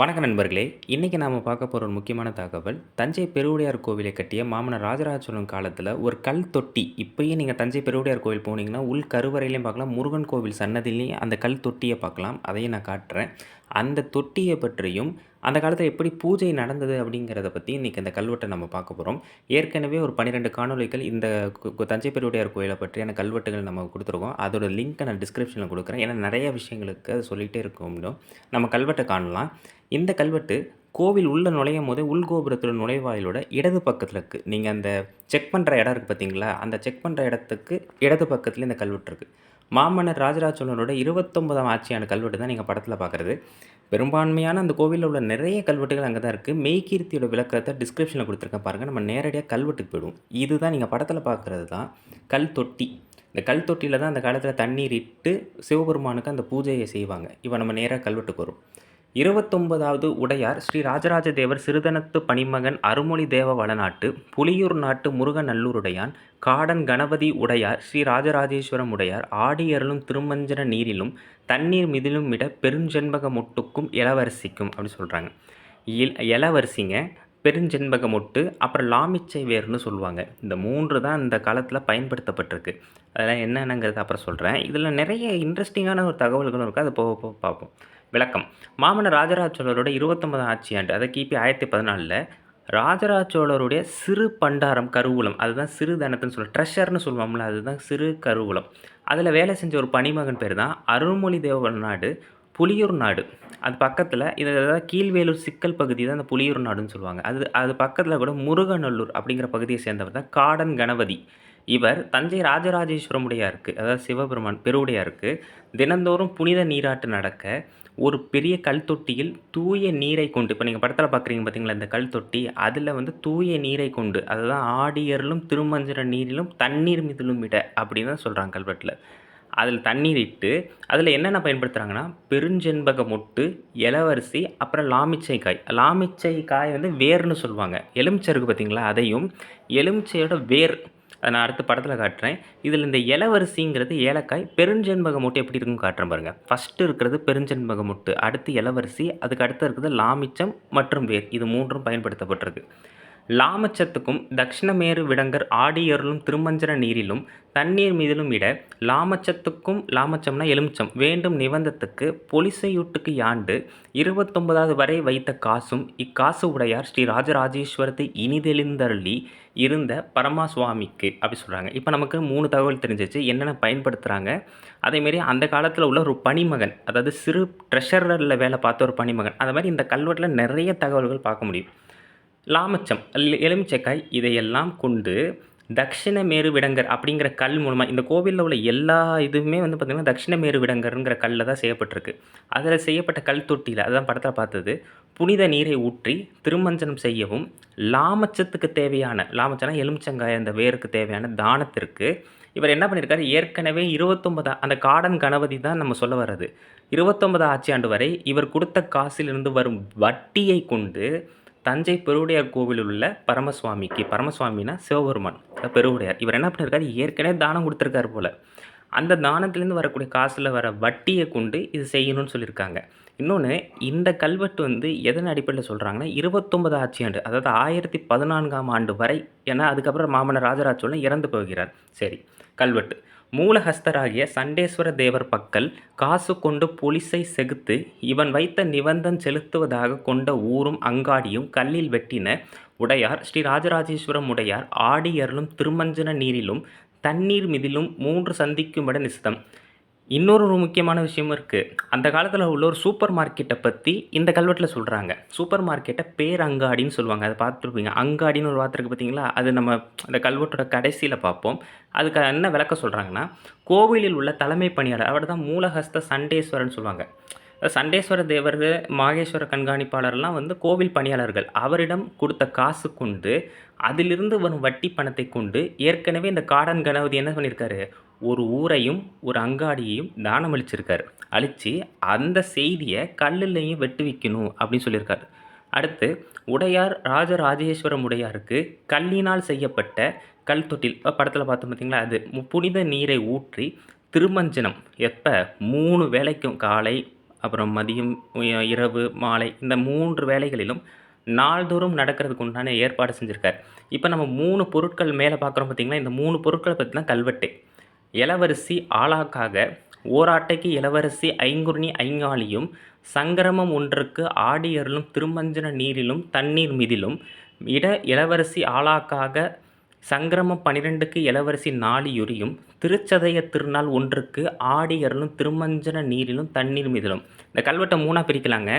வணக்கம் நண்பர்களே. இன்றைக்கி நாம் பார்க்க போகிற ஒரு முக்கியமான தகவல் தஞ்சை பெருவுடையார் கோவிலை கட்டிய மாமன்னர் ராஜராஜ சோழன் காலத்தில் ஒரு கல் தொட்டி. இப்போயே நீங்கள் தஞ்சை பெருவுடையார் கோவில் போனீங்கன்னா உள் கருவறையிலையும் பார்க்கலாம் முருகன் கோவில் சன்னதிலையும் அந்த கல் தொட்டியை பார்க்கலாம். அதையும் நான் காட்டுறேன். அந்த தொட்டியை பற்றியும் அந்த காலத்தில் எப்படி பூஜை நடந்தது அப்படிங்கிறத பற்றி இன்றைக்கி அந்த கல்வெட்டை நம்ம பார்க்க போகிறோம் ஏற்கனவே ஒரு பன்னிரெண்டு காணொளிகள் இந்த கு- தஞ்சை பெருவுடையார் கோயிலை பற்றியான கல்வெட்டுகள் நம்ம கொடுத்துருக்கோம். அதோட லிங்க்கை நான் டிஸ்கிரிப்ஷனில் கொடுக்குறேன். ஏன்னா நிறைய விஷயங்களுக்கு அது சொல்லிகிட்டே இருக்க நம்ம கல்வெட்டை காணலாம். இந்த கல்வெட்டு கோவில் உள்ளே நுழையும் போது உள்கோபுரத்தோட நுழைவாயிலோட இடது பக்கத்தில் இருக்குது நீங்கள் அந்த செக் பண்ணுற இடம் இருக்குது பார்த்தீங்களா அந்த செக் பண்ணுற இடத்துக்கு இடது பக்கத்தில் இந்த கல்வெட்டு இருக்குது மாமன்னர் ராஜராஜ சோழனோட இருபத்தொன்பதாம் ஆட்சியான கல்வெட்டு தான் நீங்கள் படத்தில் பார்க்குறது பெரும்பான்மையான அந்த கோவிலில் உள்ள நிறைய கல்வெட்டுகள் அங்கே தான் இருக்குது மெய்கீர்த்தியோட விளக்கத்தை டிஸ்கிரிப்ஷனில் கொடுத்துருக்கேன் பாருங்கள் நம்ம நேரடியாக கல்வெட்டுக்கு போயிடுவோம். இதுதான் நீங்கள் படத்தில் பார்க்குறது தான். கல் தொட்டி. இந்த கல் தொட்டியில் தான் அந்த காலத்தில் தண்ணீர் இட்டு சிவபெருமானுக்கு அந்த பூஜையை செய்வாங்க. இப்போ நம்ம நேராக கல்வெட்டுக்கு வரும். இருபத்தொன்பதாவது உடையார் ஸ்ரீ ராஜராஜ தேவர் சிறுதனத்து பணிமகன் அருமொழி தேவ வளநாட்டு புலியூர் நாட்டு முருகநல்லூருடையான் காடன் கணபதி உடையார் ஸ்ரீ ராஜராஜேஸ்வரம் உடையார் ஆடியருளும் திருமஞ்சன நீரிலும் தண்ணீர் மிதிலும் விட பெருஞ்செண்பக மொட்டுக்கும் இளவரசிக்கும் அப்படின்னு சொல்கிறாங்க இல் இளவரசிங்க பெருஞ்செண்பக மொட்டு அப்புறம் லாமிச்சை வேர்னு சொல்லுவாங்க. இந்த மூன்று தான் இந்த காலத்தில் பயன்படுத்தப்பட்டிருக்கு. அதெல்லாம் என்னென்னங்கிறத அப்புறம் சொல்கிறேன் இதில் நிறைய இன்ட்ரெஸ்டிங்கான ஒரு தகவல்களும் இருக்குது அதை போக போக பார்ப்போம். விளக்கம். மாமன்னர் ராஜராஜ சோழரோட இருபத்தொன்பதாம் ஆட்சி ஆண்டு அதை கிபி ஆயிரத்தி பதினாலில் ராஜராஜ சோழருடைய சிறு பண்டாரம் கருவூலம் அதுதான் சிறு தனத்துன்னு சொல்ல ட்ரெஷர்னு சொல்லுவோம்ல அதுதான் சிறு கருவூலம். அதில் வேலை செஞ்ச ஒரு பணிமகன் பேர் தான் அருள்மொழி தேவன் நாடு புலியூர் நாடு. அது பக்கத்தில் இது அதாவது கீழ்வேலூர் சிக்கல் பகுதி தான் அந்த புலியூர் நாடுன்னு சொல்லுவாங்க. அது அது பக்கத்தில் கூட முருகநல்லூர் அப்படிங்கிற பகுதியை சேர்ந்தவர் தான் காடன் கணபதி. இவர் தஞ்சை ராஜராஜேஸ்வரமுடையாருக்கு அதாவது சிவபெருமான் பெருவுடையாருக்கு தினந்தோறும் புனித நீராட்டு நடக்க ஒரு பெரிய கல் தொட்டியில் தூய நீரை கொண்டு இப்போ நீங்கள் படத்தில் பார்க்குறீங்க பார்த்தீங்களா இந்த கல் தொட்டி? அதில் வந்து தூய நீரை கொண்டு அதுதான் ஆடியரிலும் திருமஞ்சன நீரிலும் தண்ணீர் மிதிலும் விட அப்படின்னு தான் சொல்கிறாங்க கல்வெட்டில். அதில் தண்ணீர் இட்டு அதில் என்னென்ன பயன்படுத்துகிறாங்கன்னா பெருஞ்செண்பக மொட்டு இளவரிசி அப்புறம் லாமிச்சை காய். லாமிச்சை காய் வந்து வேர்னு சொல்லுவாங்க. எலுமிச்சை இருக்குது பார்த்தீங்களா அதையும் எலுமிச்சையோட வேர் அதை நான் அடுத்த படத்தில் காட்டுறேன். இதில் இந்த இளவரசிங்கிறது ஏலக்காய் பெருஞ்செண்பக மொட்டு எப்படி இருக்குன்னு காட்டுறேன் பாருங்கள் ஃபஸ்ட்டு இருக்கிறது பெருஞ்செண்பக முட்டு அடுத்து இளவரசி அதுக்கு அடுத்து இருக்கிறது லாமிச்சம் மற்றும் வேர். இது மூன்றும் பயன்படுத்தப்பட்டிருக்கு. லாமச்சத்துக்கும் தக்ஷணமேரு விடங்கர் ஆடியருளும் திருமஞ்சன நீரிலும் தண்ணீர் மீதிலும் இட லாமச்சத்துக்கும் லாமச்சம்னா எலுமிச்சம் வேண்டும் நிபந்தத்துக்கு பொலிசையூட்டுக்கு யாண்டு இருபத்தொன்பதாவது வரை வைத்த காசும் இக்காசு உடையார் ஸ்ரீ ராஜராஜேஸ்வரத்தை இனிதெளிந்தருளி இருந்த பரமாசுவாமிக்கு அப்படி சொல்கிறாங்க இப்போ நமக்கு மூணு தகவல் தெரிஞ்சிச்சு என்னென்ன பயன்படுத்துகிறாங்க அதேமாரி அந்த காலத்தில் உள்ள ஒரு பணிமகன் அதாவது சிறு ட்ரெஷரில் வேலை பார்த்த ஒரு பணிமகன் அதை மாதிரி இந்த கல்வெட்டில் நிறைய தகவல்கள் பார்க்க முடியும். லாமச்சம் எல்- எலுமிச்சக்காய் இதையெல்லாம் கொண்டு தக்ஷணமேரு விடங்கர் அப்படிங்கிற கல் மூலமாக இந்த கோவிலில் உள்ள எல்லா இதுவுமே வந்து பார்த்திங்கன்னா தக்ஷணமேரு விடங்கருங்கிற கல்லில் தான் செய்யப்பட்டிருக்கு. அதில் செய்யப்பட்ட கல் தொட்டியில் அதான் படத்தில் பார்த்தது புனித நீரை ஊற்றி திருமஞ்சனம் செய்யவும் லாமச்சத்துக்கு தேவையான லாமச்சனா எலுமிச்சங்காய் அந்த வேருக்கு தேவையான தானத்திற்கு இவர் என்ன பண்ணியிருக்காரு ஏற்கனவே இருபத்தொன்பதா அந்த காடன் கணபதி தான் நம்ம சொல்ல வர்றது. இருபத்தொன்பதாம் ஆட்சி ஆண்டு வரை இவர் கொடுத்த காசிலிருந்து வரும் வட்டியை கொண்டு தஞ்சை பெருவுடையார் கோவிலில் உள்ள பரமசுவாமிக்கு பரமசுவாமினா சிவபெருமான் பெருவுடையார். இவர் என்ன பண்ணியிருக்காரு ஏற்கனவே தானம் கொடுத்துருக்காரு போல். அந்த தானத்துலேருந்து வரக்கூடிய காசில் வர வட்டியை கொண்டு இது செய்யணும்னு சொல்லியிருக்காங்க. இன்னொன்று இந்த கல்வெட்டு வந்து எதன் அடிப்படையில் சொல்கிறாங்கன்னா இருபத்தொன்பது ஆட்சி ஆண்டு அதாவது ஆயிரத்தி பதினான்காம் ஆண்டு வரை ஏன்னா அதுக்கப்புறம் மாமன்னர் ராஜராஜ சோழன் இறந்து போகிறார். சரி கல்வெட்டு. மூலஹஸ்தராகிய சண்டேஸ்வர தேவர் பக்கல் காசு கொண்டு புலிசை செகுத்து இவன் வைத்த நிபந்தன் செலுத்துவதாக கொண்ட ஊரும் அங்காடியும் கல்லில் வெட்டின உடையார் ஸ்ரீ ராஜராஜேஸ்வரம் உடையார் ஆடியருளும் திருமஞ்சன நீரிலும் தண்ணீர் மிதிலும் மூன்று சந்திக்கும்பட நிசிதம் இன்னொரு ஒரு முக்கியமான விஷயமும் இருக்குது அந்த காலத்தில் உள்ள ஒரு சூப்பர் மார்க்கெட்டை பற்றி இந்த கல்வெட்டில் சொல்கிறாங்க சூப்பர் மார்க்கெட்டை பேர் அங்காடின்னு சொல்லுவாங்க. அதை பார்த்துருப்பீங்க. அங்காடின்னு ஒரு வார்த்தை இருக்குது பார்த்தீங்களா? அது நம்ம அந்த கல்வெட்டோட கடைசியில் பார்ப்போம். அதுக்கு என்ன விளக்க சொல்கிறாங்கன்னா கோவிலில் உள்ள தலைமை பணியாளர் அவர் தான் மூலஹஸ்த சண்டேஸ்வரன் சொல்லுவாங்க. சண்டேஸ்வர தேவர் மாகேஸ்வர கண்காணிப்பாளர்லாம் வந்து கோவில் பணியாளர்கள். அவரிடம் கொடுத்த காசு கொண்டு அதிலிருந்து வரும் வட்டி பணத்தை கொண்டு ஏற்கனவே இந்த காடன் கணபதி என்ன பண்ணியிருக்காரு ஒரு ஊரையும் ஒரு அங்காடியையும் தானம் அளிச்சிருக்காரு. அழித்து அந்த செய்தியை கல்லுலையும் வெட்டு வைக்கணும் அப்படின்னு சொல்லியிருக்காரு அடுத்து உடையார் ராஜராஜேஸ்வரம் உடையாருக்கு கல்லினால் செய்யப்பட்ட கல் தொட்டில். படத்தில் பார்த்தோம் பார்த்தீங்களா அது புனித நீரை ஊற்றி திருமஞ்சனம். எப்போ? மூணு வேளைக்கும் காலை அப்புறம் மதியம் இரவு மாலை இந்த மூன்று வேலைகளிலும் நாள்தோறும் நடக்கிறதுக்கு உண்டான ஏற்பாடு செஞ்சுருக்கார். இப்போ நம்ம மூணு பொருட்கள் மேலே பார்க்குறோம் பார்த்திங்கன்னா இந்த மூணு பொருட்களை பற்றி தான் கல்வெட்டு. இளவரசி ஆளாக்காக ஓராட்டைக்கு இளவரசி ஐங்குறுணி ஐங்காலியும் சங்கிரமம் ஒன்றுக்கு ஆடியரிலும் திருமஞ்சன நீரிலும் தண்ணீர் மிதிலும் இட இளவரசி ஆளாக்காக சங்கிரமம் பன்னிரெண்டுக்கு இளவரசி நாளியுரியும் திருச்சதய திருநாள் ஒன்றுக்கு ஆடியரலும் திருமஞ்சன நீரிலும் தண்ணீர் மிதிலும். இந்த கல்வெட்டை மூணாக பிரிக்கலாங்க.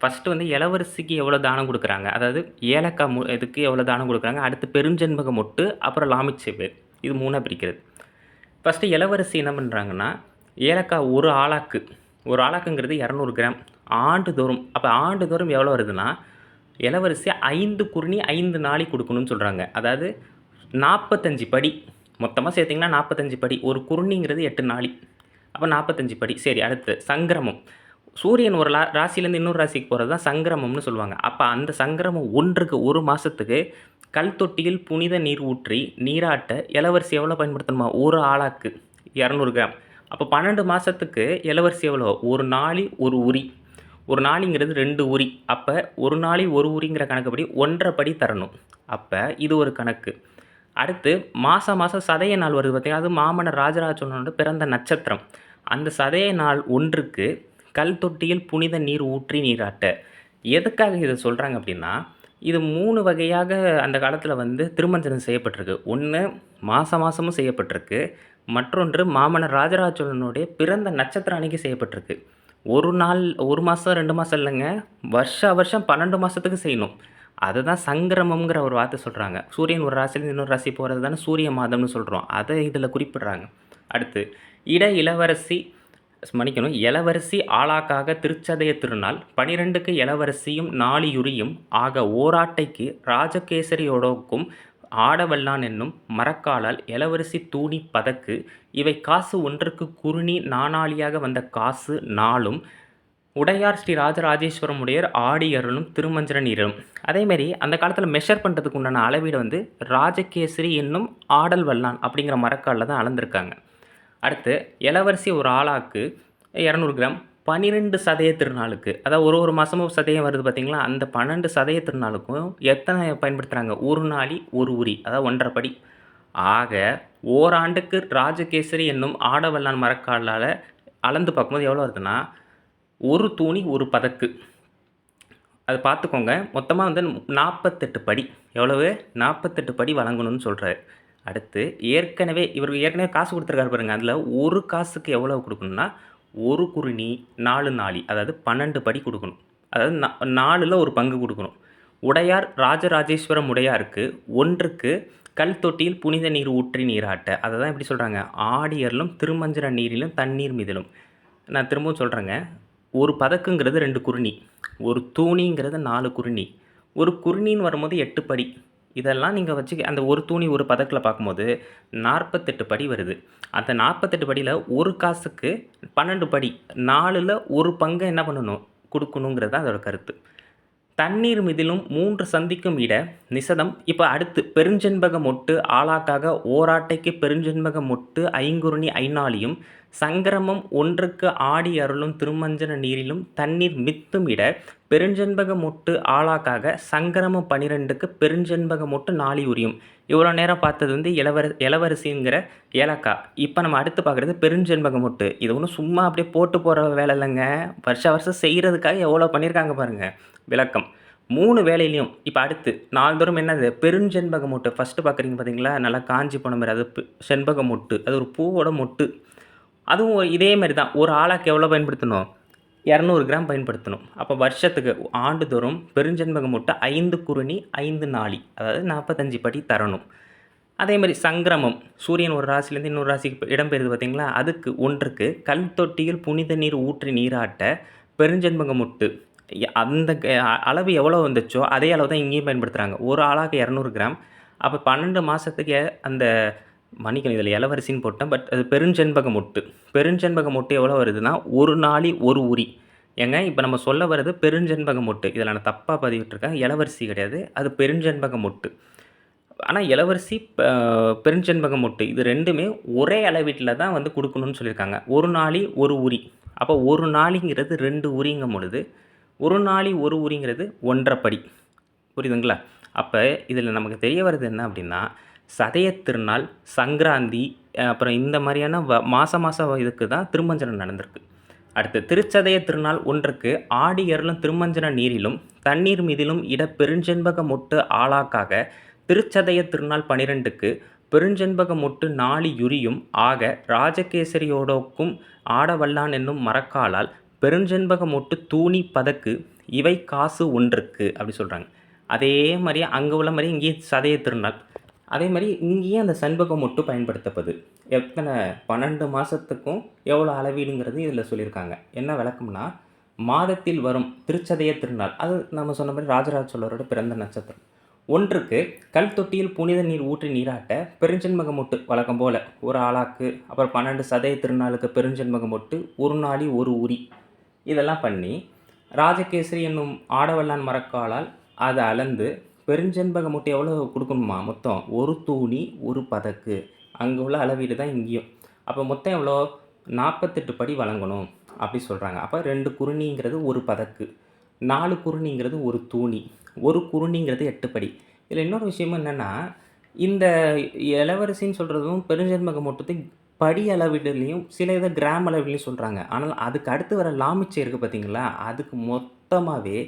ஃபஸ்ட்டு வந்து இளவரசிக்கு எவ்வளோ தானம் கொடுக்குறாங்க? அதாவது ஏலக்காய் மு இதுக்கு எவ்வளோ தானம் கொடுக்குறாங்க? அடுத்து பெருஞ்செண்பக மொட்டு அப்புறம் லாமிச்சேவு இது மூணாக பிரிக்கிறது. ஃபஸ்ட்டு இளவரசி என்ன பண்ணுறாங்கன்னா ஏலக்காய் ஒரு ஆளாக்கு ஒரு ஆளாக்குங்கிறது இரநூறு கிராம். ஆண்டுதோறும் அப்போ ஆண்டுதோறும் எவ்வளோ வருதுன்னா இளவரசி ஐந்து குருணி ஐந்து நாளி கொடுக்கணும்னு சொல்கிறாங்க அதாவது நாற்பத்தஞ்சு படி. மொத்தமாக சேர்த்திங்கன்னா நாற்பத்தஞ்சு படி. ஒரு குருணிங்கிறது எட்டு நாளி. அப்போ நாற்பத்தஞ்சு படி. சரி அடுத்து சங்கிரமம். சூரியன் ஒரு லா ராசிலேருந்து இன்னொரு ராசிக்கு போகிறது தான் சங்கிரமம்னு சொல்லுவாங்க. அப்போ அந்த சங்கிரமம் ஒன்றுக்கு ஒரு மாதத்துக்கு கல் தொட்டியில் புனித நீர் ஊற்றி நீராட்ட இளவரசி எவ்வளோ பயன்படுத்தணுமா? ஒரு ஆளாக்கு இரநூறு கிராம். அப்போ பன்னெண்டு மாதத்துக்கு இளவரசி எவ்வளோ ஒரு நாளி ஒரு உரி. ஒரு நாளிங்கிறது ரெண்டு உரி. அப்போ ஒரு நாளி ஒரு உரிங்கிற கணக்குப்படி ஒன்றரை படி தரணும். அப்போ இது ஒரு கணக்கு. அடுத்து மாதம் மாதம் சதய நாள் வருது பார்த்தீங்கன்னா அது மாமன்னர் ராஜராஜ சோழனோட பிறந்த நட்சத்திரம். அந்த சதய நாள் ஒன்றுக்கு கல் தொட்டியில் புனித நீர் ஊற்றி நீராட்ட. எதுக்காக இதை சொல்கிறாங்க அப்படின்னா இது மூணு வகையாக அந்த காலத்தில் வந்து திருமஞ்சனம் செய்யப்பட்டிருக்கு. ஒன்று மாதம் மாதமும் செய்யப்பட்டிருக்கு. மற்றொன்று மாமன்னர் ராஜராஜ சோழனுடைய பிறந்த நட்சத்திரம் அன்னைக்கு செய்யப்பட்டிருக்கு. ஒரு நாள் ஒரு மாதம் ரெண்டு மாதம் இல்லைங்க. வருஷ வருஷம் பன்னெண்டு மாதத்துக்கு செய்யணும். அதை தான் சங்கிரமம்ங்கிற ஒரு வார்த்தை சொல்கிறாங்க சூரியன் ஒரு ராசிலேருந்து இன்னொரு ராசி போகிறது தானே சூரிய மாதம்னு சொல்கிறோம் அதை இதில் குறிப்பிட்றாங்க. அடுத்து இட இளவரசி மன்னிக்கணும். இளவரசி ஆளாக்காக திருச்சதய திருநாள் பனிரெண்டுக்கு இளவரசியும் நாளியுரியும் ஆக ஓராட்டைக்கு ராஜகேசரியோடோக்கும் ஆடவல்லான் என்னும் மரக்காலால் இளவரசி தூணி பதக்கு இவை காசு ஒன்றுக்கு குறுணி நாணாளியாக வந்த காசு நாளும் உடையார் ஸ்ரீ ராஜராஜேஸ்வரம் உடையர் ஆடி அருளும் திருமஞ்சன நீரும் அதேமாரி அந்த காலத்தில் மெஷர் பண்ணுறதுக்கு உண்டான அளவீடு வந்து ராஜகேசரி என்னும் ஆடல் வல்லான் அப்படிங்கிற மரக்காலில் தான் அளந்திருக்காங்க. அடுத்து இளவரசி ஒரு ஆளாக்கு இரநூறு கிராம் பன்னிரெண்டு சதய திருநாளுக்கு அதாவது ஒரு ஒரு மாதமும் சதயம் வருது பார்த்திங்களா அந்த பன்னெண்டு சதய திருநாளுக்கும் எத்தனை பயன்படுத்துகிறாங்க ஒரு நாளி ஒரு உரி அதாவது ஒன்றரை படி. ஆக ஓராண்டுக்கு ராஜகேசரி என்னும் ஆடவல்லான் மரக்காலால் அளந்து பார்க்கும்போது எவ்வளோ வருதுன்னா ஒரு தூணி ஒரு பதக்கு. அது பார்த்துக்கோங்க. மொத்தமாக வந்து நாற்பத்தெட்டு படி. எவ்வளவு? நாற்பத்தெட்டு படி வழங்கணும்னு சொல்கிறாரு அடுத்து ஏற்கனவே இவருக்கு ஏற்கனவே காசு கொடுத்துருக்காரு பாருங்க. அதில் ஒரு காசுக்கு எவ்வளோ கொடுக்கணும்னா ஒரு குருணி நாலு நாளி அதாவது பன்னெண்டு படி கொடுக்கணும். அதாவது நாலில் ஒரு பங்கு கொடுக்கணும். உடையார் ராஜராஜேஸ்வரம் உடையாருக்கு ஒன்றுக்கு கல் தொட்டியில் புனித நீர் ஊற்றி நீராட்ட. அதை தான் எப்படி சொல்கிறாங்க ஆடியரிலும் திருமஞ்சன நீரிலும் தண்ணீர் மிதிலும். நான் திரும்பவும் சொல்கிறேங்க ஒரு பதக்குங்கிறது ரெண்டு குருணி ஒரு தூணிங்கிறது நாலு குருணி. ஒரு குருணின்னு வரும்போது எட்டு படி. இதெல்லாம் நீங்கள் வச்சு அந்த ஒரு தூணி ஒரு பதக்கில் பார்க்கும்போது நாற்பத்தெட்டு படி வருது. அந்த நாற்பத்தெட்டு படியில் ஒரு காசுக்கு பன்னெண்டு படி நாலில் ஒரு பங்கை என்ன பண்ணணும்? கொடுக்கணுங்கிறது அதோட கருத்து. தண்ணீர் மிதிலும் மூன்று சந்திக்கும் இட நிசதம். இப்போ அடுத்து பெருஞ்செண்பக மொட்டு ஆளாக்காக ஓராட்டைக்கு பெருஞ்செண்பக மொட்டு ஐங்குருணி ஐநாளியும் சங்கிரமம் ஒன்றுக்கு ஆடி அருளும் திருமஞ்சன நீரிலும் தண்ணீர் மித்தும் இட பெருஞ்செண்பக மொட்டு ஆளாக்காக சங்கிரமம் பனிரெண்டுக்கு பெருஞ்செண்பக மொட்டு நாளி உரியும். இவ்வளோ நேரம் பார்த்தது வந்து இளவர இளவரசிங்கிற ஏலக்காய் இப்போ நம்ம அடுத்து பார்க்குறது பெருஞ்செண்பக மொட்டு. இது ஒன்றும் சும்மா அப்படியே போட்டு போகிற வேலை இல்லைங்க. வருஷ வருஷம் செய்கிறதுக்காக எவ்வளோ பண்ணியிருக்காங்க பாருங்கள் விளக்கம். மூணு வேலையிலையும் இப்போ அடுத்து நாள்தோறும் என்னது? பெருஞ்செண்பக மொட்டு. ஃபஸ்ட்டு பார்க்குறீங்க பார்த்தீங்களா? நல்லா காஞ்சி போன மாதிரி. அது செண்பக மொட்டு. அது ஒரு பூவோட மொட்டு. அதுவும் இதே மாதிரி தான். ஒரு ஆளாக்கு எவ்வளோ பயன்படுத்தணும்? இரநூறு கிராம் பயன்படுத்தணும். அப்போ வருஷத்துக்கு ஆண்டுதோறும் பெருஞ்செண்பக முட்டை ஐந்து குருணி ஐந்து நாளி அதாவது நாற்பத்தஞ்சு படி தரணும். அதே மாதிரி சங்கிரமம் சூரியன் ஒரு ராசிலேருந்து இன்னொரு ராசிக்கு இடம்பெறுது பார்த்தீங்களா? அதுக்கு ஒன்றுக்கு கல் தொட்டியில் புனித நீர் ஊற்றி நீராட்ட பெருஞ்செண்பக முட்டு அந்த க- அளவு எவ்வளோ வந்துச்சோ அதே அளவு தான் இங்கேயும் பயன்படுத்துகிறாங்க ஒரு ஆளாக இரநூறு கிராம். அப்போ பன்னெண்டு மாதத்துக்கு அந்த மன்னிக்கணும் இதில் இளவரசின்னு போட்டேன். பட் அது பெருஞ்செண்பக மொட்டு. பெருஞ்செண்பக மொட்டு எவ்வளோ வருதுன்னா ஒரு நாளி ஒரு உரி. ஏங்க இப்போ நம்ம சொல்ல வர்றது பெருஞ்செண்பக மொட்டு. இதில் நான் தப்பாக பதிவிட்டுருக்கேன். இளவரசி கிடையாது. அது பெருஞ்செண்பக மொட்டு. ஆனால் இளவரசி பெருஞ்செண்பக மொட்டு இது ரெண்டுமே ஒரே அளவீட்டில் தான் வந்து கொடுக்கணும்னு சொல்லியிருக்காங்க. ஒரு நாளி ஒரு உரி. அப்போ ஒரு நாளிங்கிறது ரெண்டு உரிங்கும் பொழுது ஒரு நாளி ஒரு உரிங்கிறது ஒன்றரை படி. புரியுதுங்களா? அப்போ இதில் நமக்கு தெரிய வர்றது என்ன அப்படின்னா சதயத் திருநாள் சங்கராந்தி அப்புறம் இந்த மாதிரியான வ மாதம் மாதம் இதுக்கு தான் திருமஞ்சனம் நடந்திருக்கு. அடுத்து திருச்சதய திருநாள் ஒன்றுக்கு ஆடி அருளும் திருமஞ்சன நீரிலும் தண்ணீர் மீதிலும் இட பெருஞ்செண்பக மொட்டு ஆளாக்காக திருச்சதய திருநாள் பனிரெண்டுக்கு பெருஞ்செண்பக மொட்டு நாளி யுரியும் ஆக ராஜகேசரியோடோக்கும் ஆடவல்லான் என்னும் மரக்காலால் பெருஞ்செண்பக மொட்டு தூணி பதக்கு இவை காசு ஒன்றுக்கு அப்படி சொல்கிறாங்க அதே மாதிரி அங்கே உள்ள மாதிரி இங்கேயும் சதய திருநாள். அதே மாதிரி இங்கேயே அந்த செண்பக மட்டும் பயன்படுத்தப்படுது எத்தனை பன்னெண்டு மாதத்துக்கும் எவ்வளோ அளவீடுங்கிறது இதில் சொல்லியிருக்காங்க. என்ன விளக்கம்னா மாதத்தில் வரும் திருச்சதய திருநாள் அது நம்ம சொன்ன மாதிரி ராஜராஜ சோழரோட பிறந்த நட்சத்திரம். ஒன்றுக்கு கல் தொட்டியில் புனித நீர் ஊற்றி நீராட்ட பெருஞ்செண்பக மொட்டு வழக்கம் போல் ஒரு ஆளாக்கு அப்புறம் பன்னெண்டு சதய திருநாளுக்கு பெருஞ்செண்பக மொட்டு ஒரு நாளி ஒரு உரி. இதெல்லாம் பண்ணி ராஜகேசரி என்னும் ஆடவல்லான் மரக்காலால் அதை அளந்து பெருஞ்செண்பக மூட்டை எவ்வளோ கொடுக்கணுமா? மொத்தம் ஒரு தூணி ஒரு பதக்கு. அங்கே உள்ள அளவீடு தான் இங்கேயும். அப்போ மொத்தம் எவ்வளோ? நாற்பத்தெட்டு படி வழங்கணும் அப்படி சொல்கிறாங்க அப்போ ரெண்டு குருணிங்கிறது ஒரு பதக்கு. நாலு குருணிங்கிறது ஒரு தூணி. ஒரு குருணிங்கிறது எட்டு படி. இதில் இன்னொரு விஷயம் என்னென்னா இந்த இளவரசின்னு சொல்கிறதும் பெருஞ்செண்பக மொட்டத்தை படி அளவீடுலேயும் சில இதை கிராம் அளவிலையும் சொல்கிறாங்க ஆனால் அதுக்கு அடுத்து வர லாமிச்சை இருக்குது பார்த்தீங்களா? அதுக்கு மொத்தமாகவே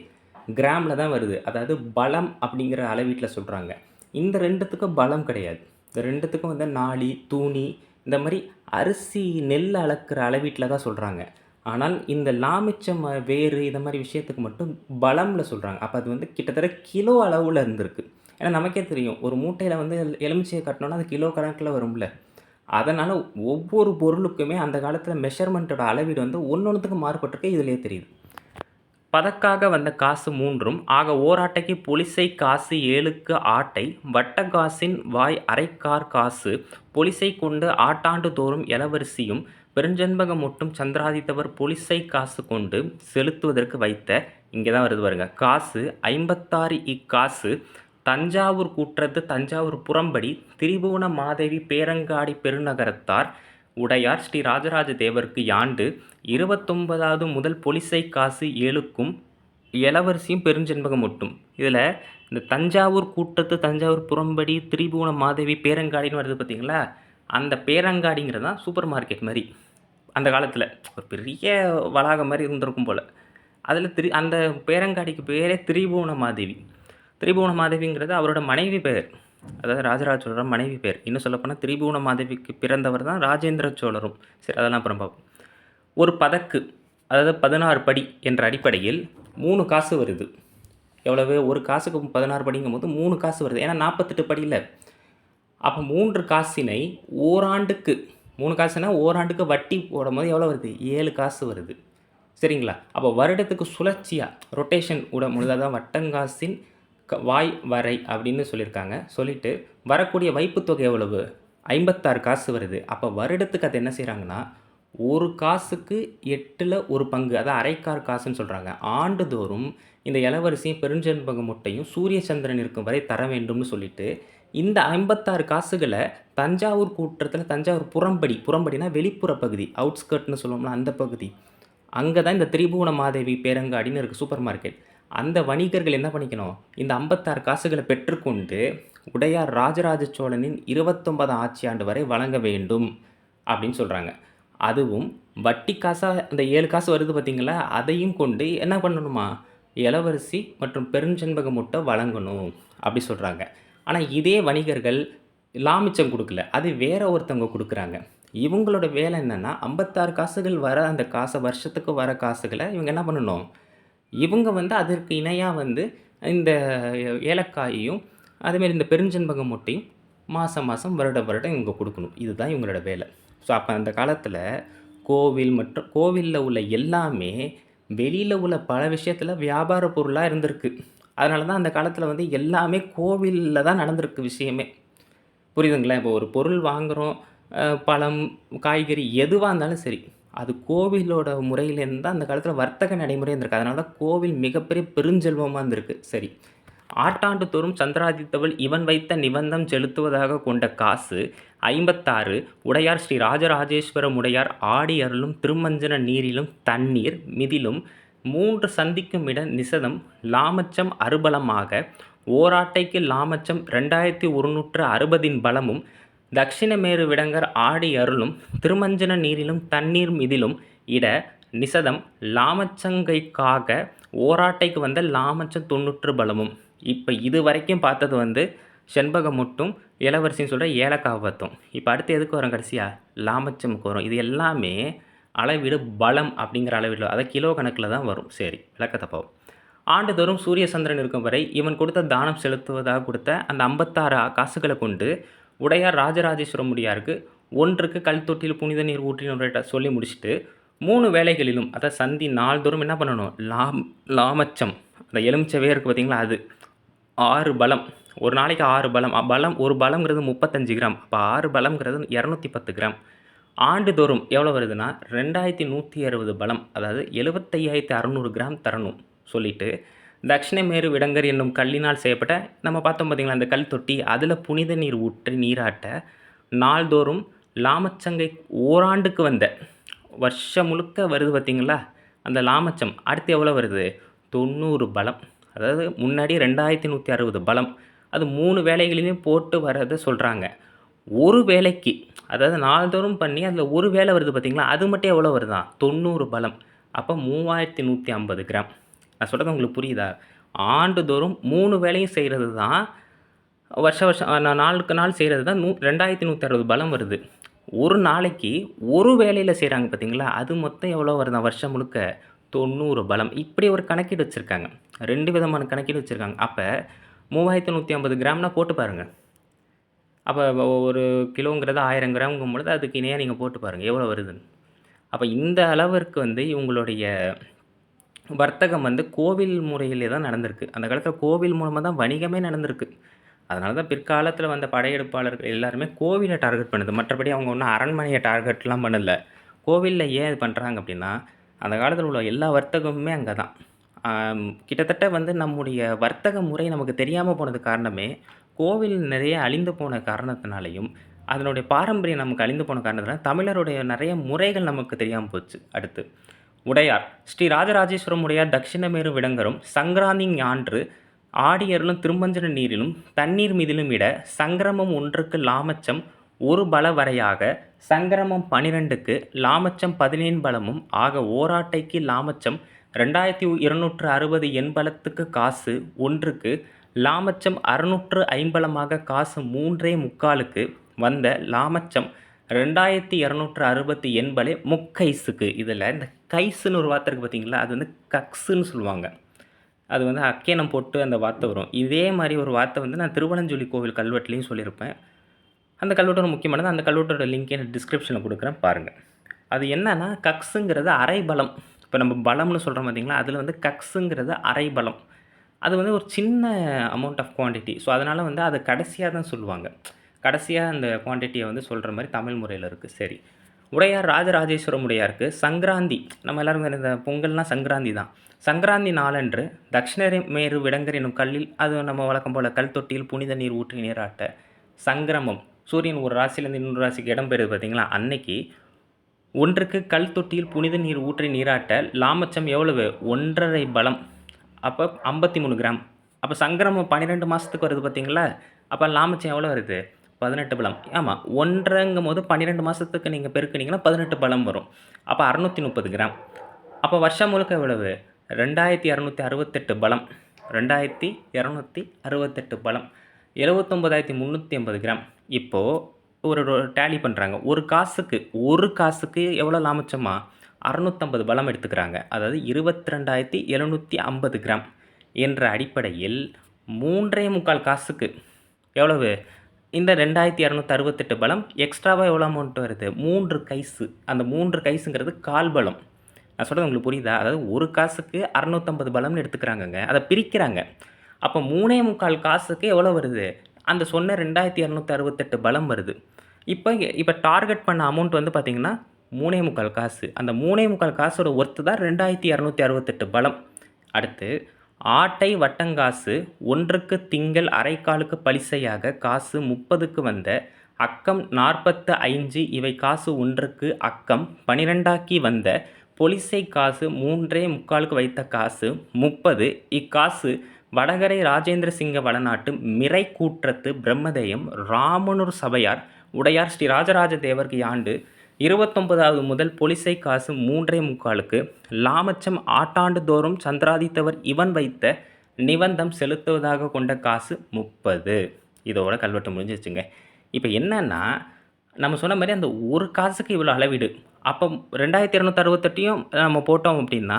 கிராமில் தான் வருது. அதாவது பலம் அப்படிங்கிற அளவீட்டில் சொல்கிறாங்க இந்த ரெண்டுத்துக்கும் பலம் கிடையாது. இந்த ரெண்டுத்துக்கும் வந்து நாளி தூணி இந்த மாதிரி அரிசி நெல் அளக்கிற அளவீட்டில் தான் சொல்கிறாங்க ஆனால் இந்த லாமிச்சம் வேறு இந்த மாதிரி விஷயத்துக்கு மட்டும் பலமில் சொல்கிறாங்க அப்போ அது வந்து கிட்டத்தட்ட கிலோ அளவில் இருந்திருக்கு. ஏன்னா நமக்கே தெரியும் ஒரு மூட்டையில் வந்து எல்- எலுமிச்சையை கட்டினோன்னா அது கிலோ கணக்கில் வரும்ல. அதனால் ஒவ்வொரு பொருளுக்குமே அந்த காலத்தில் மெஷர்மெண்ட்டோட அளவீடு வந்து ஒன்று ஒன்றுத்துக்கு மாறுபட்டிருக்கு. இதிலே தெரியுது. பதக்காக வந்த காசு மூன்றும் ஆக ஓராட்டைக்கு பொலிசை காசு ஏழுக்கு ஆட்டை வட்டக்காசின் வாய் அரைக்கார் காசு பொலிசை கொண்டு ஆட்டாண்டு தோறும் இளவரசியும் பெருஞ்செண்பகம் மட்டும் சந்திராதித்தவர் பொலிசை காசு கொண்டு செலுத்துவதற்கு வைத்த இங்கே தான் வருது பாருங்க காசு ஐம்பத்தாறு இக்காசு தஞ்சாவூர் கூற்றத்து தஞ்சாவூர் புறம்படி திரிபுவன மாதேவி பேரங்காடி பெருநகரத்தார் உடையார் ஸ்ரீ ராஜராஜ தேவருக்கு யாண்டு இருபத்தொன்பதாவது முதல் பொலிசை காசு ஏழுக்கும் இளவரசியும் பெருஞ்செண்பகம் ஒட்டும். இதில் இந்த தஞ்சாவூர் கூட்டத்து தஞ்சாவூர் புறம்படி திரிபுவன மாதேவி பேரங்காடின்னு வருது பார்த்தீங்களா அந்த பேரங்காடிங்கிறது தான் சூப்பர் மார்க்கெட் மாதிரி அந்த காலத்தில். ஒரு பெரிய வளாகம் மாதிரி இருந்திருக்கும் போல். அதில் திரி அந்த பேரங்காடிக்கு பேரே திரிபுவன மாதேவி. திரிபுவன மாதேவிங்கிறது அவரோட மனைவி பெயர். அதாவது ராஜராஜ சோழரோட மனைவி பேர். இன்னும் சொல்லப்போனால் திரிபுவன மாதவிக்கு பிறந்தவர் தான் ராஜேந்திர சோழரும். சரி அதெல்லாம் அப்புறம் பார்ப்போம். ஒரு பதக்கு அதாவது பதினாறு படி என்ற அடிப்படையில் மூணு காசு வருது. எவ்வளவு? ஒரு காசுக்கு பதினாறு படிங்கும் போது மூணு காசு வருது. ஏன்னா நாற்பத்தெட்டு படியில் அப்போ மூன்று காசினை ஓராண்டுக்கு மூணு காசுனா ஓராண்டுக்கு வட்டி போடும்போது எவ்வளோ வருது? ஏழு காசு வருது. சரிங்களா? அப்போ வருடத்துக்கு சுழற்சியாக ரொட்டேஷன் விட முழுதாக தான் வட்டங்காசின் வாய் வரை அப்படின்னு சொல்லியிருக்காங்க. சொல்லிட்டு வரக்கூடிய வைப்புத்தொகை எவ்வளவு? ஐம்பத்தாறு காசு வருது. அப்போ வருடத்துக்கு அது என்ன செய்கிறாங்கன்னா ஒரு காசுக்கு எட்டில் ஒரு பங்கு அதாவது அரைக்கார் காசுன்னு சொல்கிறாங்க ஆண்டுதோறும் இந்த இளவரசியும் பெருஞ்செண்பக முட்டையும் சூரிய சந்திரன் இருக்கும் வரை தர வேண்டும்னு சொல்லிட்டு இந்த ஐம்பத்தாறு காசுகளை தஞ்சாவூர் கூட்டத்தில் தஞ்சாவூர் புறம்படி புறம்படினா வெளிப்புற பகுதி அவுட்ஸ்கர்ட்னு சொல்லுவோம்னா அந்த பகுதி. அங்கே தான் இந்த திரிபுவன மாதேவி பேரங்காடின்னு இருக்குது சூப்பர் மார்க்கெட். அந்த வணிகர்கள் என்ன பண்ணிக்கணும்? இந்த ஐம்பத்தாறு காசுகளை பெற்றுக்கொண்டு உடையார் ராஜராஜ சோழனின் இருபத்தொன்பதாம் ஆட்சியாண்டு வரை வழங்க வேண்டும் அப்படின்னு சொல்கிறாங்க அதுவும் வட்டி காசாக அந்த ஏழு காசு வருது பார்த்தீங்களா? அதையும் கொண்டு என்ன பண்ணணுமா? இளவரசி மற்றும் பெருஞ்செண்பக முட்டை வழங்கணும் அப்படி சொல்கிறாங்க ஆனால் இதே வணிகர்கள் லாமிச்சம் கொடுக்கல. அது வேற ஒருத்தவங்க கொடுக்குறாங்க. இவங்களோட வேலை என்னென்னா ஐம்பத்தாறு காசுகள் வர அந்த காசை வருஷத்துக்கு வர காசுகளை இவங்க என்ன பண்ணணும்? இவங்க வந்து அதற்கு இணையாக வந்து இந்த ஏலக்காயையும் அதேமாரி இந்த பெருஞ்செண்பக முட்டையும் மாதம் மாதம் வருட வருடம் இவங்க கொடுக்கணும். இதுதான் இவங்களோட வேலை. ஸோ அப்போ அந்த காலத்தில் கோவில் மற்றும் கோவிலில் உள்ள எல்லாமே வெளியில் உள்ள பல விஷயத்தில் வியாபார பொருளாக இருந்திருக்கு. அதனால தான் அந்த காலத்தில் வந்து எல்லாமே கோவிலில் தான் நடந்திருக்கு விஷயமே. புரியுதுங்களா? இப்போ ஒரு பொருள் வாங்குகிறோம் பழம் காய்கறி எதுவாக இருந்தாலும் சரி. அது கோவிலோட முறையிலேருந்து தான் அந்த காலத்தில் வர்த்தக நடைமுறை இருந்திருக்கு. அதனால தான் கோவில் மிகப்பெரிய பெருஞ்செல்வமாக இருந்திருக்கு. சரி. ஆட்டாண்டு தோறும் சந்திராதித்தவள் இவன் வைத்த நிபந்தம் செலுத்துவதாக கொண்ட காசு ஐம்பத்தாறு உடையார் ஸ்ரீ ராஜராஜேஸ்வரம் உடையார் ஆடி அருளும் திருமஞ்சன நீரிலும் தண்ணீர் மிதிலும் மூன்று சந்திக்கும் இட நிசதம் லாமச்சம் அறுபலமாக ஓராட்டைக்கு லாமச்சம் ரெண்டாயிரத்தி ஒருநூற்று அறுபதின் பலமும் தட்சிணமேரு விடங்கர் ஆடி அருளும் திருமஞ்சன நீரிலும் தண்ணீர் மிதிலும் இட நிசதம் லாமச்சங்கைக்காக ஓராட்டைக்கு வந்த லாமச்சம் தொண்ணூற்று பலமும். இப்போ இது வரைக்கும் பார்த்தது வந்து செண்பகம் மட்டும் இளவரசின்னு சொல்கிற ஏலக்காவத்தும் இப்போ அடுத்து எதுக்கு வரும் கடைசியாக லாமச்சமுக்கு வரும். இது எல்லாமே அளவீடு பலம் அப்படிங்கிற அளவீடு அதை கிலோ கணக்கில் தான் வரும். சரி விளக்கத்தை போவோம் ஆண்டுதோறும் சூரிய சந்திரன் இருக்கும் வரை இவன் கொடுத்த தானம் செலுத்துவதாக கொடுத்த அந்த ஐம்பத்தாறு காசுகளை கொண்டு உடையார் ராஜராஜேஸ்வர முடியாருக்கு ஒன்றுக்கு கல் தொட்டியில் புனித நீர் ஊற்றின சொல்லி முடிச்சுட்டு மூணு வேலைகளிலும் அதாவது சந்தி நாள்தோறும் என்ன பண்ணணும்? லாம் லாமச்சம். அந்த எலுமிச்சவே இருக்குது பார்த்தீங்களா அது ஆறு பலம். ஒரு நாளைக்கு ஆறு பலம். பலம் ஒரு பலம்ங்கிறது முப்பத்தஞ்சு கிராம். அப்போ ஆறு பலம்ங்கிறது இரநூத்தி பத்து கிராம். ஆண்டுதோறும் எவ்வளோ வருதுன்னா ரெண்டாயிரத்தி நூற்றி அறுபது பலம் அதாவது எழுபத்தையாயிரத்தி அறநூறு கிராம் தரணும் சொல்லிவிட்டு தட்சிணமேரு விடங்கர் என்னும் கல்லினால் செய்யப்பட்ட நம்ம பார்த்தோம் பார்த்திங்களா அந்த கல் தொட்டி? அதில் புனித நீர் ஊற்றி நீராட்ட நாள்தோறும் லாமச்சங்கை ஓராண்டுக்கு வந்த வருஷம் முழுக்க வருது பார்த்திங்களா? அந்த லாமச்சம் அடுத்து எவ்வளோ வருது? தொண்ணூறு பலம். அதாவது முன்னாடி ரெண்டாயிரத்தி நூற்றி அறுபது பலம். அது மூணு வேலைகளையும் போட்டு வர்றதை சொல்கிறாங்க ஒரு வேலைக்கு அதாவது நாள்தோறும் பண்ணி அதில் ஒரு வேலை வருது பார்த்தீங்களா? அது மட்டும் எவ்வளோ வருதான் தொண்ணூறு பலம். அப்போ மூவாயிரத்தி நூற்றி ஐம்பது கிராம். நான் சொல்கிறது உங்களுக்கு புரியுதா? ஆண்டுதோறும் மூணு வேலையும் செய்கிறது தான் வருஷ வருஷம் நான் நாளுக்கு நாள் செய்கிறது தான் நூ ரெண்டாயிரத்தி நூற்றி அறுபது பலம் வருது. ஒரு நாளைக்கு ஒரு வேலையில் செய்கிறாங்க பார்த்தீங்களா அது மொத்தம் எவ்வளோ வருதா? வருஷம் முழுக்க தொண்ணூறு பலம். இப்படி ஒரு கணக்கீடு வச்சுருக்காங்க. ரெண்டு விதமான கணக்கீடு வச்சுருக்காங்க. அப்போ மூவாயிரத்தி நூற்றி ஐம்பது கிராம்னா போட்டு பாருங்கள் அப்போ ஒரு கிலோங்கிறது ஆயிரம் கிராம்ங்கும் பொழுது அதுக்கு இணையாக நீங்கள் போட்டு பாருங்கள் எவ்வளோ வருதுன்னு. அப்போ இந்த அளவிற்கு வந்து இவங்களுடைய வர்த்தகம் வந்து கோவில் முறையிலே தான் நடந்திருக்கு. அந்த காலத்தில் கோவில் மூலமாக தான் வணிகமே நடந்திருக்கு. அதனால தான் பிற்காலத்தில் வந்த படையெடுப்பாளர்கள் எல்லாருமே கோவிலை டார்கெட் பண்ணுது. மற்றபடி அவங்க ஒன்றும் அரண்மனையை டார்கெட்லாம் பண்ணல. கோவிலில் ஏன் இது பண்ணுறாங்க அப்படின்னா அந்த காலத்தில் உள்ள எல்லா வர்த்தகமுமே அங்கே தான். கிட்டத்தட்ட வந்து நம்முடைய வர்த்தக முறை நமக்கு தெரியாமல் போனது காரணமே கோவில் நிறைய அழிந்து போன காரணத்தினாலையும் அதனுடைய பாரம்பரியம் நமக்கு அழிந்து போன காரணத்தினால தமிழருடைய நிறைய முறைகள் நமக்கு தெரியாமல் போச்சு. அடுத்து உடையார். ஸ்ரீ ராஜராஜேஸ்வரம் உடையார் தட்சிணமேறு விடங்கரும் சங்கராந்தி ஞான்று ஆடியருளும் திருமஞ்சன நீரிலும் தண்ணீர் மீதிலும் இட சங்கிரமம் ஒன்றுக்கு லாமச்சம் ஒரு பல வரையாக சங்கிரமம் பனிரெண்டுக்கு லாமச்சம் பதினேழு பலமும் ஆக ஓராட்டைக்கு லாமச்சம் ரெண்டாயிரத்தி இருநூற்று அறுபது எண்பலத்துக்கு காசு ஒன்றுக்கு லாமச்சம் அறுநூற்று ஐம்பலமாக காசு மூன்றே முக்காலுக்கு வந்த லாமச்சம் ரெண்டாயிரத்தி இரநூற்று அறுபத்தி எண்பலே முக்கைஸுக்கு. இதில் இந்த கைஸுன்னு ஒரு வார்த்தை இருக்குது பார்த்தீங்களா? அது வந்து கக்ஸுன்னு சொல்லுவாங்க. அது வந்து அக்கேனம் போட்டு அந்த வார்த்தை வரும். இதே மாதிரி ஒரு வார்த்தை வந்து நான் திருவனஞ்சொலி கோவில் கல்வெட்டுலேயும் சொல்லியிருப்பேன். அந்த கல்வெட்டோட முக்கியமானது அந்த கல்வெட்டோட லிங்க் எனக்கு டிஸ்கிரிப்ஷனில் கொடுக்குறேன் பாருங்கள் அது என்னென்னா கக்ஸுங்கிறது அரை பலம் இப்போ நம்ம பலம்னு சொல்கிறோம் பார்த்தீங்களா? அதில் வந்து கக்ஸுங்கிறது அரை பலம் அது வந்து ஒரு சின்ன அமௌண்ட் ஆஃப் குவான்டிட்டி ஸோ அதனால் வந்து அதை கடைசியாக தான் சொல்லுவாங்க. கடைசியாக அந்த குவாண்டிட்டியை வந்து சொல்கிற மாதிரி தமிழ் முறையில் இருக்குது சரி. உடையார் ராஜராஜேஸ்வரம் உடையாருக்கு சங்கராந்தி. நம்ம எல்லாரும் இந்த பொங்கல்னால் சங்கராந்தி தான். சங்கராந்தி நாளன்று தக்ஷிணரி மேரு விடங்கர் எனும் கல்லில் அது நம்ம வழக்கம் போல் கல் தொட்டியில் புனித நீர் ஊற்றி நீராட்ட சங்கிரமம். சூரியன் ஒரு ராசியிலேருந்து இன்னொரு ராசிக்கு இடம் பெறுது பார்த்தீங்களா? அன்னைக்கு ஒன்றுக்கு கல் தொட்டியில் புனித நீர் ஊற்றி நீராட்ட லாமச்சம் எவ்வளவு? ஒன்றரை பலம். அப்போ ஐம்பத்தி மூணு கிராம். அப்போ சங்கரமம் பன்னிரெண்டு மாதத்துக்கு வருது பார்த்தீங்களா? அப்போ லாமச்சம் எவ்வளோ வருது? பதினெட்டு பலம் ஆமாம் ஒன்றரைங்கும் போது பன்னிரெண்டு மாதத்துக்கு நீங்கள் பெருக்குனீங்கன்னா பதினெட்டு பலம் வரும். அப்போ அறநூற்றி முப்பது கிராம். அப்போ வருஷம் முழுக்க எவ்வளவு? ரெண்டாயிரத்தி இரநூத்தி அறுபத்தெட்டு பலம் ரெண்டாயிரத்தி இரநூத்தி அறுபத்தெட்டு பலம் எழுபத்தொம்போதாயிரத்தி முந்நூற்றி ஐம்பது கிராம். இப்போது ஒரு டேலி பண்ணுறாங்க ஒரு காசுக்கு ஒரு காசுக்கு எவ்வளோ லாமச்சமா அறநூற்றம்பது பலம் எடுத்துக்கிறாங்க. அதாவது இருபத்தி ரெண்டாயிரத்தி எழுநூற்றி ஐம்பது கிராம். என்ற அடிப்படையில் மூன்றே முக்கால் காசுக்கு எவ்வளவு? இந்த ரெண்டாயிரத்தி இரநூத்தி அறுபத்தெட்டு பலம் எக்ஸ்ட்ராவாக எவ்வளோ அமௌண்ட் வருது? மூன்று கைஸு அந்த மூன்று கைஸுங்கிறது கால் பலம். நான் சொல்கிறது உங்களுக்கு புரியுதா? அதாவது ஒரு காசுக்கு அறநூற்றம்பது பலம்னு எடுத்துக்கிறாங்கங்க. அதை பிரிக்கிறாங்க. அப்போ மூணே முக்கால் காசுக்கு எவ்வளோ வருது? அந்த சொன்ன ரெண்டாயிரத்தி இரநூத்தி அறுபத்தெட்டு பலம் வருது. இப்போ இப்போ டார்கெட் பண்ண அமௌண்ட் வந்து பார்த்திங்கன்னா மூணே முக்கால் காசு. அந்த மூணே முக்கால் காசோட ஒர்த்து தான் ரெண்டாயிரத்தி இரநூத்தி அறுபத்தெட்டு பலம். அடுத்து ஆட்டை வட்டங்காசு ஒன்றுக்கு திங்கள் அரைக்காலுக்கு பலிசையாக காசு முப்பதுக்கு வந்த அக்கம் நாற்பத்து ஐந்து இவை காசு ஒன்றுக்கு அக்கம் பனிரெண்டாக்கி வந்த பொலிசை காசு மூன்றே முக்காலுக்கு வைத்த காசு முப்பது. இக்காசு வடகரை ராஜேந்திர சிங்க வளநாட்டு மிரை கூற்றத்து பிரம்மதேயம் ராமனூர் சபையார் உடையார் ஸ்ரீ ராஜராஜ தேவர்க்கு ஆண்டு இருபத்தொன்பதாவது முதல் பொலிசை காசு மூன்றே முக்காலுக்கு லாமச்சம் ஆட்டாண்டு தோறும் சந்திராதித்தவர் இவன் வைத்த நிபந்தம் செலுத்துவதாக கொண்ட காசு முப்பது. இதோட கல்வெட்டு முடிஞ்சிச்சுங்க இப்போ என்னன்னா நம்ம சொன்ன மாதிரி அந்த ஒரு காசுக்கு இவ்வளோ அளவீடு. அப்போ ரெண்டாயிரத்தி இரநூத்தி அறுபத்தெட்டையும் நம்ம போட்டோம் அப்படின்னா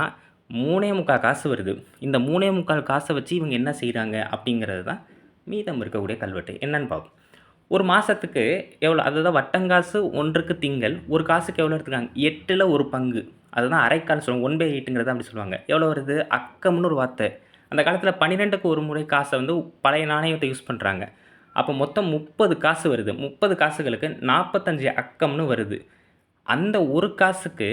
மூணே முக்கால் காசு வருது. இந்த மூணே முக்கால் காசை வச்சு இவங்க என்ன செய்கிறாங்க அப்படிங்கிறது தான் மீதம் இருக்கக்கூடிய கல்வெட்டு. என்னன்னு பார்ப்போம் ஒரு மாதத்துக்கு எவ்வளோ அதுதான் வட்டங்காசு ஒன்றுக்கு திங்கள் ஒரு காசுக்கு எவ்வளோ எடுத்துக்காங்க எட்டில் ஒரு பங்கு. அதுதான் அரைக்கால் சொல்லுவாங்க ஒன் பை எயிட்டுங்கிறத அப்படி சொல்லுவாங்க. எவ்வளோ வருது? அக்கம்னு ஒரு வார்த்தை. அந்த காலத்தில் பன்னிரெண்டுக்கு ஒரு முறை காசை வந்து பழைய நாணயத்தை யூஸ் பண்ணுறாங்க அப்போ மொத்தம் முப்பது காசு வருது. முப்பது காசுகளுக்கு நாற்பத்தஞ்சு அக்கம்னு வருது. அந்த ஒரு காசுக்கு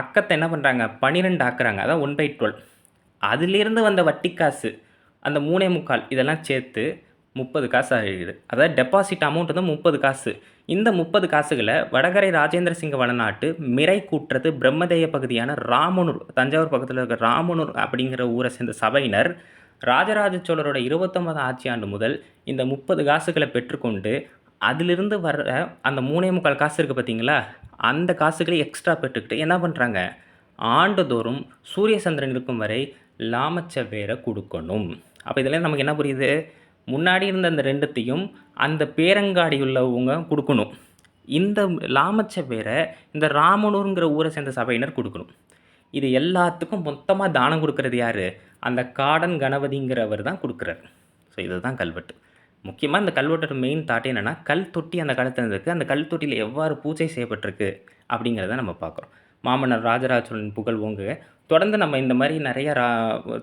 அக்கத்தை என்ன பண்ணுறாங்க பன்னிரெண்டு ஆக்குறாங்க. அதான் ஒன் பை டுவெல் அதுலேருந்து வந்த வட்டி காசு அந்த மூணே முக்கால் இதெல்லாம் சேர்த்து முப்பது காசு ஆகிடுது. அதாவது டெபாசிட் அமௌண்ட் வந்து முப்பது காசு. இந்த முப்பது காசுகளை வடகரை ராஜேந்திர சிங்க வளநாட்டு மிரை கூட்டுறது பிரம்மதேய பகுதியான ராமனூர் தஞ்சாவூர் பக்கத்தில் இருக்கிற ராமனூர் அப்படிங்கிற ஊரை சேர்ந்த சபையினர் ராஜராஜ சோழரோட இருபத்தொன்பது ஆட்சி ஆண்டு முதல் இந்த முப்பது காசுகளை பெற்றுக்கொண்டு அதிலிருந்து வர்ற அந்த மூணே முக்கால் காசு இருக்குது பார்த்தீங்களா? அந்த காசுகளை எக்ஸ்ட்ரா பெற்றுக்கிட்டு என்ன பண்ணுறாங்க ஆண்டுதோறும் சூரிய சந்திரன் இருக்கும் வரை லாமச்ச வேற கொடுக்கணும். அப்போ இதில் நமக்கு என்ன புரியுது? முன்னாடி இருந்த அந்த ரெண்டுத்தையும் அந்த பேரங்காடி உள்ளவங்க கொடுக்கணும். இந்த லாமச்ச பேரை இந்த ராமனூருங்கிற ஊரை சேர்ந்த சபையினர் கொடுக்கணும். இது எல்லாத்துக்கும் மொத்தமாக தானம் கொடுக்கறது யார்? அந்த காடன் கணபதிங்கிறவர் தான் கொடுக்குறாரு. ஸோ இதுதான் கல்வெட்டு. முக்கியமாக இந்த கல்வெட்டோட மெயின் தாட் என்னென்னா கல் தொட்டி அந்த காலத்தில் இருந்திருக்கு. அந்த கல் தொட்டியில் எவ்வாறு பூஜை செய்யப்பட்டிருக்கு அப்படிங்கிறத நம்ம பார்க்குறோம். மாமன்னர் ராஜராஜ சோழன் புகழ் ஓங்குக தொடர்ந்து நம்ம இந்த மாதிரி நிறைய ரா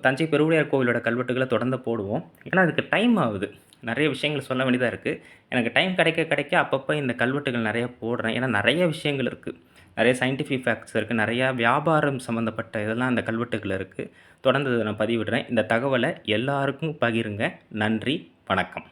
தஞ்சை பெருவுடையார் கோவிலோட கல்வெட்டுகளை தொடர்ந்து போடுவோம். ஏன்னா அதுக்கு டைம் ஆகுது. நிறைய விஷயங்கள் சொல்ல வேண்டியதாக இருக்குது எனக்கு டைம் கிடைக்க கிடைக்க அப்பப்போ இந்த கல்வெட்டுகள் நிறைய போடுறேன். ஏன்னா நிறைய விஷயங்கள் இருக்குது நிறைய சயின்டிஃபிக் ஃபேக்ட்ஸ் இருக்குது நிறையா வியாபாரம் சம்மந்தப்பட்ட இதெல்லாம் அந்த கல்வெட்டுகள் இருக்குது தொடர்ந்து நான் பதிவிடுறேன். இந்த தகவலை எல்லாருக்கும் பகிருங்க. நன்றி. வணக்கம்.